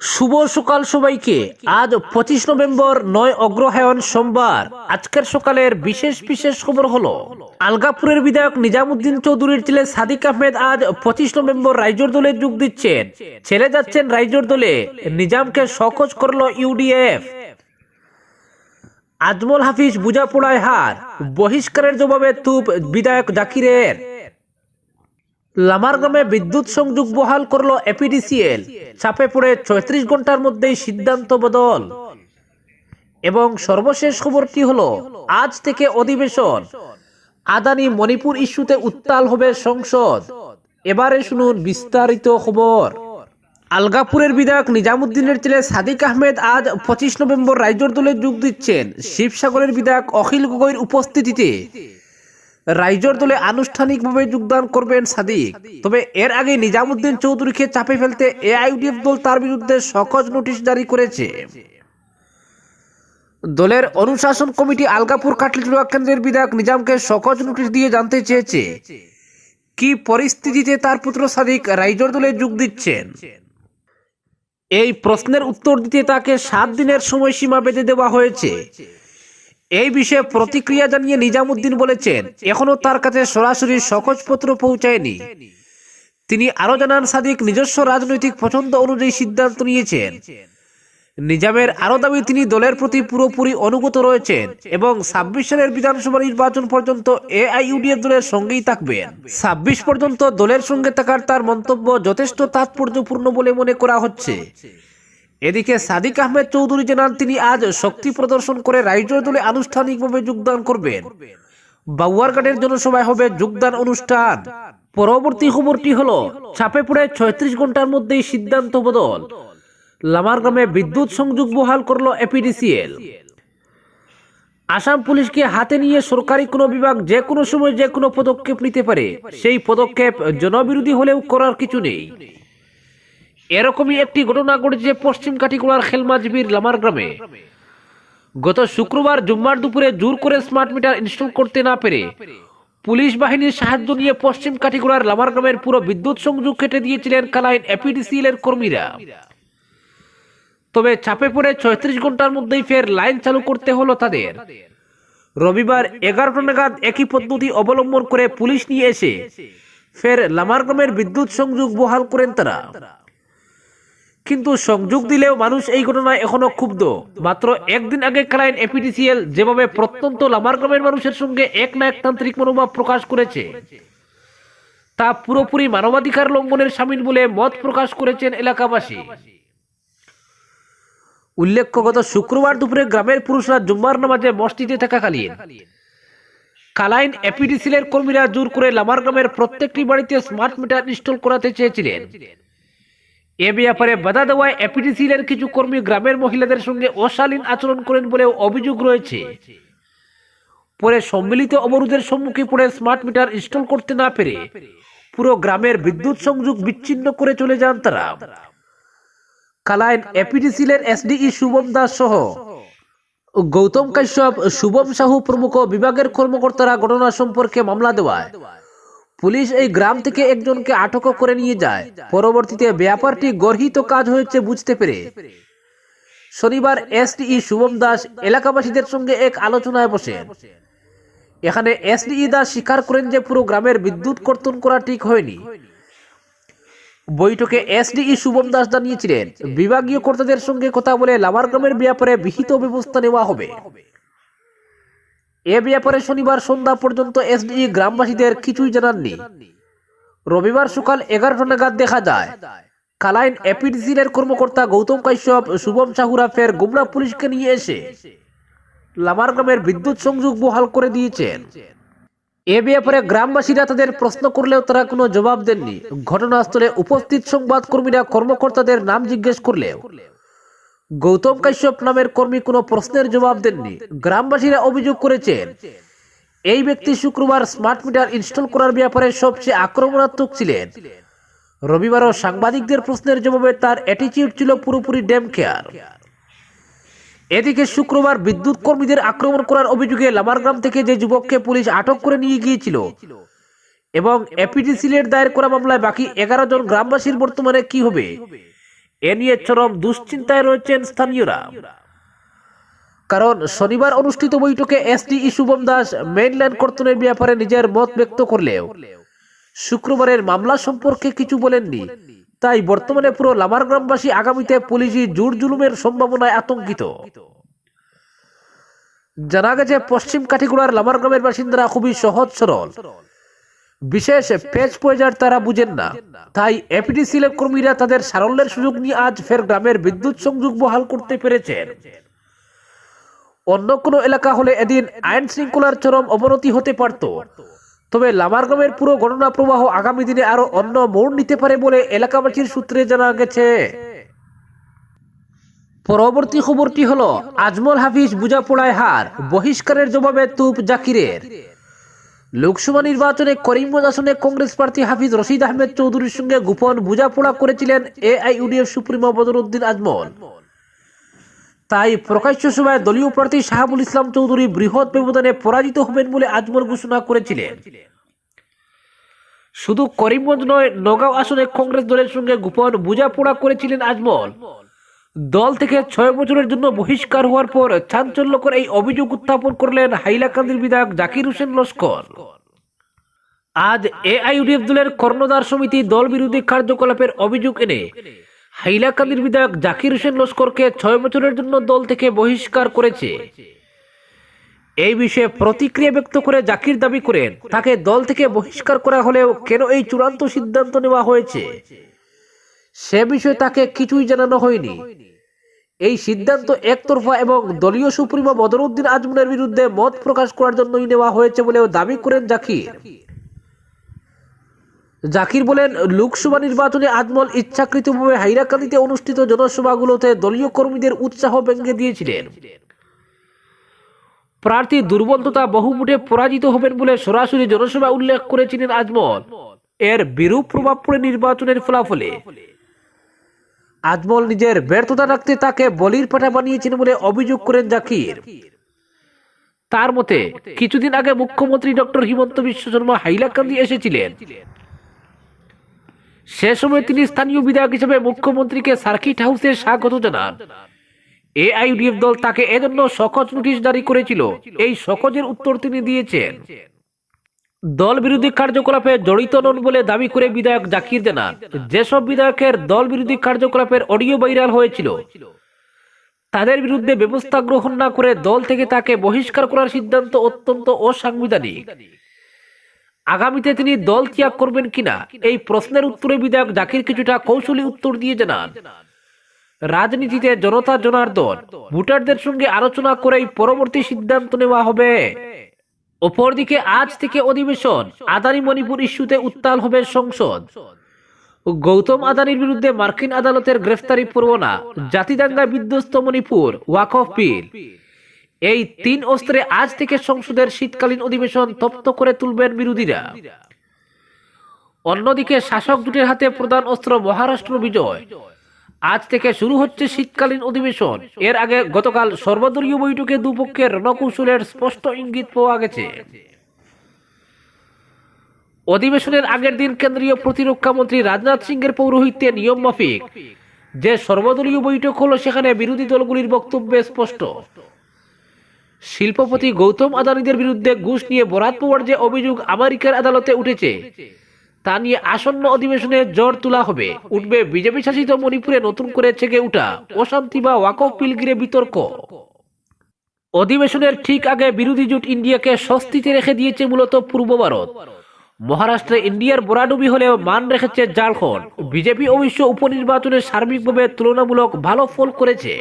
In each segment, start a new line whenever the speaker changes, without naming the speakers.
শুভ সকাল সবাইকে। আজ পঁচিশ নভেম্বর নয় অগ্রহায়ণ সোমবার। আজকের সকালের বিশেষ বিশেষ খবর হলো, আলগাপুরের বিধায়ক নিজামুদ্দিন চৌধুরীর ছেলে সাদিক আহমেদ আজ পঁচিশ নভেম্বর রাইজোর দলে যোগ দিচ্ছেন। ছেলে যাচ্ছেন রাইজোর দলে, নিজামকে সকোচ করল ইউডিএফ। আজমল হাফিজ, বুঝাপড়ায় হার। বহিষ্কারের জবাবে তুপ বিধায়ক জাকিরের। লামারগ্রামে বিদ্যুৎ সংযোগ বহাল করল এপিডিসিএল চাপে পড়ে ছয়ত্রিশ ঘণ্টার মধ্যেই সিদ্ধান্ত বদল। এবং সর্বশেষ খবরটি হলো, আজ থেকে অধিবেশন। আদানি মণিপুর ইস্যুতে উত্তাল হবে সংসদ। এবারে শুনুন বিস্তারিত খবর। আলগাপুরের বিধায়ক নিজামুদ্দিনের ছেলে সাদিক আহমেদ আজ পঁচিশ নভেম্বর রাইজোর দলে যোগ দিচ্ছেন। শিবসাগরের বিধায়ক অখিল গগৈর উপস্থিতিতে। রাইজোর দলে আনুষ্ঠানিকভাবে যোগদান করবেন সাদিক। তবে এর আগে নিজামুদ্দিন চৌধুরীকে চাপে ফেলতে এআইউডিএফ দল তার বিরুদ্ধে সকজ নোটিশ জারি করেছে। দলের অনুশাসন কমিটি আলগাপুর কাটলিটুয়া কেন্দ্রের বিধায়ক নিজামকে সকজ নোটিশ দিয়ে জানতে চেয়েছে, কি পরিস্থিতিতে তার পুত্র সাদিক রাইজর দলে যোগ দিচ্ছেন। এই প্রশ্নের উত্তর দিতে তাকে সাত দিনের সময়সীমা বেঁধে দেওয়া হয়েছে। এই বিষয়ে প্রতিক্রিয়া জানিয়ে নিজামুদ্দিন বলেছেন, এখনও তার কাছে সরাসরি সকজপত্র পৌঁছায়নি। তিনি আরও জানান, সাদিক নিজস্ব রাজনৈতিক পছন্দ অনুযায়ী সিদ্ধান্ত নিয়েছেন। নিজামের আরও দাবি, তিনি দলের প্রতি পুরোপুরি অনুগত রয়েছেন এবং ছাব্বিশ সালের বিধানসভা নির্বাচন পর্যন্ত এআইইউডিএফ দলের সঙ্গেই থাকবেন। ছাব্বিশ পর্যন্ত দলের সঙ্গে থাকার তার মন্তব্য যথেষ্ট তাৎপর্যপূর্ণ বলে মনে করা হচ্ছে। এদিকে সাদিক আহমেদ চৌধুরী জানান, তিনি আজ শক্তি প্রদর্শন করে রাইজোর দলে আনুষ্ঠানিকভাবে যোগদান করবেন। বাউয়ারঘাটের জনসভায় হবে যোগদান অনুষ্ঠান। পরবর্তী খবরটি হলো চাপে পড়ে ছয়ত্রিশ ঘণ্টার মধ্যেই সিদ্ধান্ত বদল। লামারগ্রামে বিদ্যুৎ সংযোগ বহাল করল এপিডিসিএল। আসাম পুলিশকে হাতে নিয়ে সরকারি কোনো বিভাগ যে কোনো সময় যে কোনো পদক্ষেপ নিতে পারে। সেই পদক্ষেপ জনবিরোধী হলেও করার কিছু নেই। এরকমই একটি ঘটনা ঘটেছে পশ্চিম কাটিগোড়ার খেলমাজবির লামার গ্রামে। গত শুক্রবার জুম্মার দুপুরে জোর করে স্মার্ট মিটার ইনস্টল করতে না পেরে পুলিশ বাহিনীর সাহায্য নিয়ে পশ্চিম কাটিগোড়ার লামার গ্রামের পুরো বিদ্যুৎ সংযোগ কেটে দিয়েছিলেন কালাইন এপিডিসিএল এর কর্মীরা। তবে চাপে পড়ে ছয়ত্রিশ ঘণ্টার মধ্যেই ফের লাইন চালু করতে হলো তাদের। রবিবার এগারোটা নাগাদ একই পদ্ধতি অবলম্বন করে পুলিশ নিয়ে এসে ফের লামারগ্রামের বিদ্যুৎ সংযোগ বহাল করেন তারা। কিন্তু সংযোগ দিলেও মানুষ এই ঘটনায় এখনও ক্ষুব্ধ। মাত্র একদিন আগে ক্লাইন এপিডিসিএল যেভাবে প্রত্যন্ত লামারগ্রামের মানুষের সঙ্গে এক না একতান্ত্রিক মনোভাব প্রকাশ করেছে, তা পুরোপুরি মানবাধিকার লঙ্ঘনের সামিল বলে মত প্রকাশ করেছেন এলাকাবাসী। উল্লেখ্য, গত শুক্রবার দুপুরে গ্রামের পুরুষরা জুম্মার নামাজে মসজিদে থাকা থাকাকালীন কালাইন এপিডিসিএল কর্মীরা জোর করে লামার গ্রামের প্রত্যেকটি বাড়িতে স্মার্ট মিটার ইনস্টল করাতে চেয়েছিলেন। এ ব্যাপারে বাধা দেওয়ায় এপিডিসিএল এর কিছু কর্মী গ্রামের মহিলাদের সঙ্গে অশালীন আচরণ করেন বলেও অভিযোগ রয়েছে। পরে সম্মিলিত অবরোধের সম্মুখে পড়ে স্মার্ট মিটার ইনস্টল করতে না পেরে পুরো গ্রামের বিদ্যুৎ সংযোগ বিচ্ছিন্ন করে চলে যান তারা। কালাইন এপিডিসিএল এর এসডিই শুভম দাস সহ গৌতম কাশ্যপ, শুভম সাহু প্রমুখ বিভাগের কর্মকর্তারা ঘটনা সম্পর্কে মামলা দেওয়ায়। পুলিশ এই গ্রাম থেকে একজনকে আটক করে নিয়ে যায়। পরবর্তীতে ব্যাপারটি গর্হিত কাজ হয়েছে বুঝতে পেরে। শনিবার এসডিই শুভম দাস এলাকাবাসীদের সঙ্গে এক আলোচনায় বসেন এখানে এসডিই দাস স্বীকার করেন যে পুরো গ্রামের বিদ্যুৎ কর্তন করা ঠিক হয়নি। বৈঠকে এসডিই শুভম দাস জানিয়েছিলেন, বিভাগীয় কর্তাদের সঙ্গে কথা বলে লামার গ্রামের ব্যাপারে বিহিত ব্যবস্থা নেওয়া হবে। এ ব্যাপারে শনিবার সন্ধ্যা পর্যন্ত এসডিই গ্রামবাসীদের কিছুই জানাননি। রবিবার সকাল এগারোটা নাগাদ দেখা যায়। কালাইন এপিডিসির কর্মকর্তা গৌতম কাশ্যপ, শুভম সাহুরা ফের গুমরা পুলিশকে নিয়ে এসে লামার গ্রামের বিদ্যুৎ সংযোগ বহাল করে দিয়েছেন। এ ব্যাপারে গ্রামবাসীরা তাদের প্রশ্ন করলেও তারা কোনো জবাব দেননি। ঘটনাস্থলে উপস্থিত সংবাদ কর্মীরা কর্মকর্তাদের নাম জিজ্ঞেস করলেও গৌতম কাশ্যপ নামের কর্মী কোনো প্রশ্নের জবাব দেননি। গ্রামবাসীরা অভিযোগ করেছেন এই ব্যক্তি শুক্রবার স্মার্ট মিটার ইনস্টল করার ব্যাপারে সবচেয়ে আক্রমণাত্মক ছিলেন। রবিবারও সাংবাদিকদের প্রশ্নের জবাবে তার অ্যাটিচিউড ছিল পুরোপুরি ড্যাম কেয়ার এদিকে শুক্রবার বিদ্যুৎ কর্মীদের আক্রমণ করার অভিযোগে লামারগ্রাম থেকে যে যুবককে পুলিশ আটক করে নিয়ে গিয়েছিল এবং এপিডিসিলের দায়ের করা মামলায় বাকি এগারো জন গ্রামবাসীর বর্তমানে কি হবে? এ নিয়ে চরম দুশ্চিন্তায় রয়েছেন স্থানীয়রা। কারণ শনিবার অনুষ্ঠিত বৈঠকে এসডি শুভম দাস মেইনল্যান্ড কর্তনের ব্যাপারে নিজের মত ব্যক্ত করলেও শুক্রবারের মামলা সম্পর্কে কিছু বলেননি। তাই বর্তমানে পুরো লামার গ্রামবাসী আগামীতে পুলিশি জোর জুলুমের সম্ভাবনায় আতঙ্কিত। জানা গেছে, পশ্চিম কাঠিগুড়ার লামার গ্রামের বাসিন্দারা খুবই সহজ সরল। বিশেষ পেজ পয়জার তারা বুঝেন না। তাই এপিডিসিএল কর্মীরা তাদের সারল্যের সুযোগ নিয়ে আজ ফের গ্রামের বিদ্যুৎ সংযোগ বহাল করতে পেরেছেন। অন্য কোনো এলাকা হলে এদিন আইন শৃঙ্খলার চরম অবনতি হতে পারত। তবে লামারগমের পুরো গণনা প্রবাহ আগামী দিনে আরও অন্য মোড় নিতে পারে বলে এলাকাবাসীর সূত্রে জানা গেছে। পরবর্তী খবরটি হলো, আজমল হাফিজ বুঝাপড়ায় হার, বহিষ্কারের জবাবে তুপ জাকিরের। লোকসভা নির্বাচনে করিমগঞ্জ আসনে কংগ্রেস প্রার্থী হাফিজ রশিদ আহমেদ চৌধুরীর সঙ্গে গোপন বুঝাপড়া করেছিলেন এআইইউডিএফ সুপ্রিমো বদরুদ্দিন আজমল। তাই প্রকাশ্য সভায় দলীয় প্রার্থী শাহাবুল ইসলাম চৌধুরী বৃহৎ ব্যবধানে পরাজিত হবেন বলে আজমল ঘোষণা করেছিলেন। শুধু করিমগঞ্জ নয়, নগাঁও আসনে কংগ্রেস দলের সঙ্গে গোপন বোঝাপড়া করেছিলেন আজমল। দল থেকে ছয় বছরের জন্য বহিষ্কার হওয়ার পর চাঞ্চল্যকর এই অভিযোগ উত্থাপন করলেন হাইলাকান্দির বিধায়ক জাকির হোসেন লস্কর। আজ এআইইউডিএফ দলের কর্ণধার সমিতি দল বিরোধী কার্যকলাপের অভিযোগ এনে হাইলাকান্দির বিধায়ক জাকির হোসেন লস্করকে ছয় বছরের জন্য দল থেকে বহিষ্কার করেছে। এই বিষয়ে প্রতিক্রিয়া ব্যক্ত করে জাকির দাবি করেন, তাকে দল থেকে বহিষ্কার করা হলেও কেন এই চূড়ান্ত সিদ্ধান্ত নেওয়া হয়েছে? সে বিষয়ে তাকে কিছুই জানানো হয়নি। এই সিদ্ধান্ত একতরফা এবং দলীয় সুপ্রিমো বদরুদ্দিন আজমনের বিরুদ্ধে মত প্রকাশ করার জন্যই নেওয়া হয়েছে বলেও দাবি করেন জাকির। জাকির। বলেন লোকসভা নির্বাচনে আজমল ইচ্ছাকৃতভাবে হাইরাকান্দিতে অনুষ্ঠিত জনসভাগুলোতে দলীয় কর্মীদের উৎসাহ ভেঙে দিয়েছিলেন। প্রার্থী দুর্বল তথা বহুমুঠে পরাজিত হবেন বলে সরাসরি জনসভা উল্লেখ করেছিলেন আজমল। এর বিরূপ প্রভাব পড়ে নির্বাচনের ফলাফলে। আজমল নিজের ব্যর্থতা রাখতে তাকে বলির পাঠা বানিয়েছেন বলে অভিযোগ করেন জাকির। তার মতে, কিছুদিন আগে মুখ্যমন্ত্রী ডক্টর হিমন্ত বিশ্ব শর্মা হাইলাকান্দি এসেছিলেন। সে সময় তিনি স্থানীয় বিধায়ক হিসেবে মুখ্যমন্ত্রীকে সার্কিট হাউসে স্বাগত জানান। এআইডিএফ দল তাকে এজন্য সকজ নোটিশ জারি করেছিল। এই সকজের উত্তর তিনি দিয়েছেন। দল বিরোধী কার্যকলাপে জড়িত নন বলে দাবি করে বিধায়ক জাকির জানান যেসব বিধায়কের দল বিরোধী কার্যকলাপের অডিও ভাইরাল হয়েছিল, তাদের বিরুদ্ধে ব্যবস্থা গ্রহণ না করে দল থেকে তাকে বহিষ্কার করার সিদ্ধান্ত অত্যন্ত অসাংবিধানিক। আগামীতে তিনি দল ত্যাগ করবেন কিনা, এই প্রশ্নের উত্তরে বিধায়ক জাকির কিছুটা কৌশলী উত্তর দিয়ে জানান। রাজনীতিতে জনতা জনার্দন, ভোটারদের সঙ্গে আলোচনা করেই পরবর্তী সিদ্ধান্ত নেওয়া হবে। অপরদিকে আজ থেকে অধিবেশন আদানি মণিপুর ইস্যুতে উত্তাল হবে সংসদ। গৌতম আদানির বিরুদ্ধে মার্কিন আদালতের গ্রেফতারি পরোয়ানা, জাতিদাঙ্গা বিধ্বস্ত মণিপুর ওয়াকফ বিল। এই তিন অস্ত্রে আজ থেকে সংসদের শীতকালীন অধিবেশন তপ্ত করে তুলবেন বিরোধীরা। অন্যদিকে শাসক জোটের হাতে প্রধান অস্ত্র মহারাষ্ট্র বিজয়। আজ থেকে শুরু হচ্ছে শীতকালীন অধিবেশন। এর আগে গতকাল সর্বদলীয় বৈঠকে দুপক্ষের রণকৌশলের স্পষ্ট ইঙ্গিত পাওয়া গেছে। অধিবেশনের আগের দিন কেন্দ্রীয় প্রতিরক্ষা মন্ত্রী রাজনাথ সিং এর পৌরোহিত্যে নিয়ম মাফিক। যে সর্বদলীয় বৈঠক হলো, সেখানে বিরোধী দলগুলির বক্তব্যে স্পষ্ট। শিল্পপতি গৌতম আদানিদের বিরুদ্ধে ঘুষ নিয়ে বরাত পাওয়ার যে অভিযোগ আমেরিকার আদালতে উঠেছে তা নিয়ে আসন্ন অধিবেশনে জ্বর তোলা হবে। উঠবে বিজেপি শাসিত মণিপুরে নতুন করে ছেগে উঠা অশান্তি বা ওয়াকফ বিল ঘিরে বিতর্ক। অধিবেশনের ঠিক আগে বিরোধী জোট ইন্ডিয়াকে স্বস্তিতে রেখে দিয়েছে মূলত পূর্ব ভারত। মহারাষ্ট্রে ইন্ডিয়ার বরাডুবি হলেও মান রেখেছে ঝাড়খণ্ড। বিজেপি অবশ্য উপনির্বাচনে সার্বিকভাবে তুলনামূলক ভালো ফল করেছে।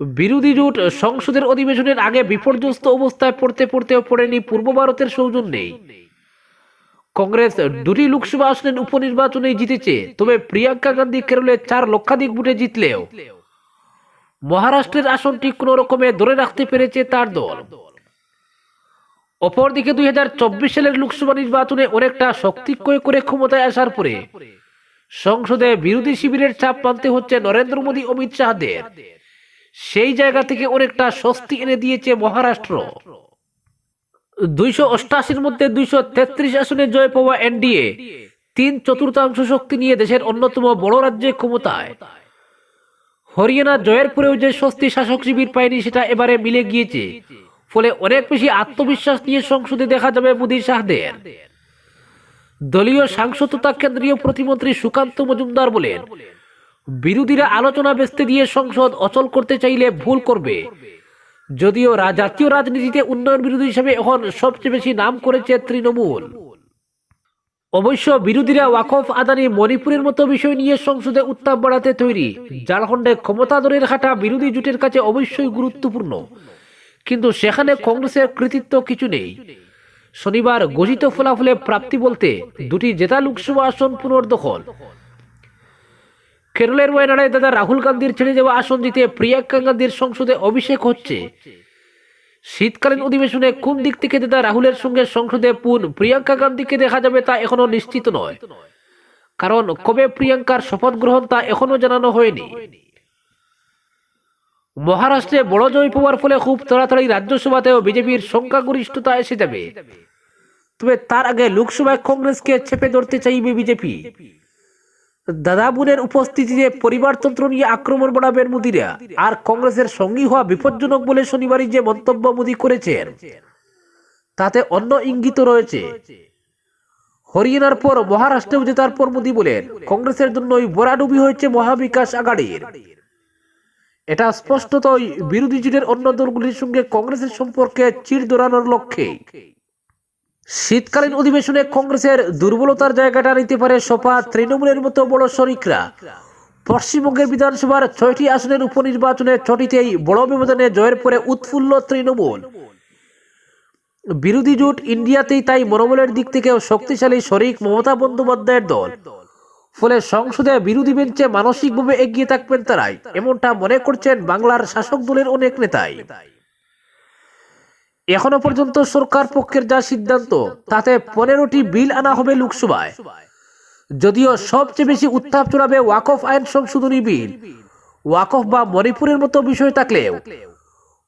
বিরোধী জোট সংসদের অধিবেশনের আগে বিপর্যস্ত অবস্থায় পড়তে পড়তেও পড়েনি পূর্ব ভারতের সৌজন্যেই। কংগ্রেস দুটি লোকসভা আসনের উপনির্বাচনে জিতেছে, তবে প্রিয়াঙ্কা গান্ধী কেরলে চার লক্ষাধিক ভোটে জিতলেও। মহারাষ্ট্রের আসনটি কোন রকমে ধরে রাখতে পেরেছে তার দল। অপরদিকে দুই হাজার চব্বিশ সালের লোকসভা নির্বাচনে অনেকটা শক্তিক্ষয় করে ক্ষমতায় আসার পরে সংসদে বিরোধী শিবিরের চাপ মানতে হচ্ছে নরেন্দ্র মোদী, অমিত শাহদের। সেই জায়গা থেকে অনেকটা স্বস্তি এনে দিয়েছে মহারাষ্ট্র। দুইশো অষ্টাশির মধ্যে দুইশো তেত্রিশ আসনে জয় পাওয়া এনডিএ। তিন চতুর্থাংশ শক্তি নিয়ে দেশের অন্যতম বড় রাজ্যে ক্ষমতায়। হরিয়ানা জয়ের পরেও যে স্বস্তি শাসক শিবির পায়নি, সেটা এবারে মিলে গিয়েছে। ফলে অনেক বেশি আত্মবিশ্বাস নিয়ে সংসদে দেখা যাবে মোদী শাহদের। দলীয় সাংসদ তথা কেন্দ্রীয় প্রতিমন্ত্রী সুকান্ত মজুমদার বলেন, বিরোধীরা আলোচনা ব্যস্তে দিয়ে সংসদ অচল করতে চাইলে ভুল করবে। যদিও জাতীয় রাজনীতিতে উন্নয়ন বিরোধী হিসেবে এখন সবচেয়ে বেশি নাম করেছে তৃণমূল। অবশ্য বিরোধীরা ওয়াকফ আদানি মণিপুরের মতো বিষয় নিয়ে সংসদে উত্তাপ বাড়াতে তৈরি। ঝাড়খণ্ডে ক্ষমতা দরের হাঁটা বিরোধী জোটের কাছে অবশ্যই গুরুত্বপূর্ণ। কিন্তু সেখানে কংগ্রেসের কৃতিত্ব কিছু নেই। শনিবার ঘোষিত ফলাফলে প্রাপ্তি বলতে দুটি জেতা লোকসভা আসন পুনর্দখল। কেরলের ওয়ায়নাডে দাদা রাহুল গান্ধীর ছেড়ে যাওয়া আসন জিতে প্রিয়াঙ্কা গান্ধীর সংসদে অভিষেক হচ্ছে। শীতকালীন অধিবেশনে কোন দিক থেকে দাদা রাহুলের সঙ্গে সংসদে পুন প্রিয়াঙ্কা গান্ধীকে দেখা যাবে তা এখনও নিশ্চিত নয়। কারণ কবে প্রিয়াঙ্কার শপথ গ্রহণ তা এখনও জানানো হয়নি। মহারাষ্ট্রে বড় জয় পাওয়ার ফলে খুব তাড়াতাড়ি রাজ্যসভাতেও বিজেপির সংখ্যাগরিষ্ঠতা এসে যাবে। তবে তার আগে লোকসভায় কংগ্রেসকে চেপে ধরতে চাইবে বিজেপি। দাদা বোনের উপস্থিতিতে পরিবারতন্ত্র নিয়ে আক্রমণ বাড়াবেন মোদীরা। আর কংগ্রেসের সঙ্গী হওয়া বিপজ্জনক বলে শনিবারই যে মন্তব্য মোদী করেছেন, তাতে অন্য ইঙ্গিত রয়েছে। হরিয়ানার পর, মহারাষ্ট্রেও জেতার পর মোদী বলেন, কংগ্রেসের জন্যই বরাডুবি হয়েছে মহাবিকাশ আঘাড়ির। এটা স্পষ্টতই বিরোধী জোটের অন্য দলগুলির সঙ্গে কংগ্রেসের সম্পর্কে চির দৌড়ানোর লক্ষ্যে। শীতকালীন অধিবেশনে কংগ্রেসের দুর্বলতার জায়গাটা নিতে পারে সপা তৃণমূলের মতো বড় শরিকরা। পশ্চিমবঙ্গের বিধানসভার ছয়টি আসনের উপনির্বাচনে ছটিতেই বড় ব্যবধানে জয়ের পরে উৎফুল্ল তৃণমূল। বিরোধী জোট ইন্ডিয়াতেই তাই মনোবলের দিক থেকেও শক্তিশালী শরিক মমতা বন্দ্যোপাধ্যায়ের দল। ফলে সংসদে বিরোধী বেঞ্চে মানসিকভাবে এগিয়ে থাকবেন তারাই, এমনটা মনে করছেন বাংলার শাসক দলের অনেক নেতাই। এখনও পর্যন্ত সরকার পক্ষের যা সিদ্ধান্ত, তাতে পনেরোটি বিল আনা হবে লোকসভায়। যদিও সবচেয়ে বেশি উত্তাপ চড়াবে ওয়াকফ আইন সংশোধনী বিল। ওয়াকফ বা মণিপুরের মতো বিষয় থাকলেও,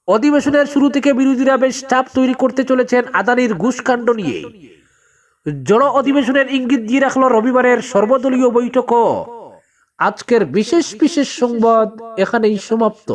অধিবেশনের শুরু থেকে বিরোধীরা বেশ চাপ তৈরি করতে চলেছেন আদানির ঘুষকাণ্ড নিয়ে। জড় অধিবেশনের ইঙ্গিত দিয়ে রাখল রবিবারের সর্বদলীয় বৈঠকও। আজকের বিশেষ বিশেষ সংবাদ এখানেই সমাপ্ত।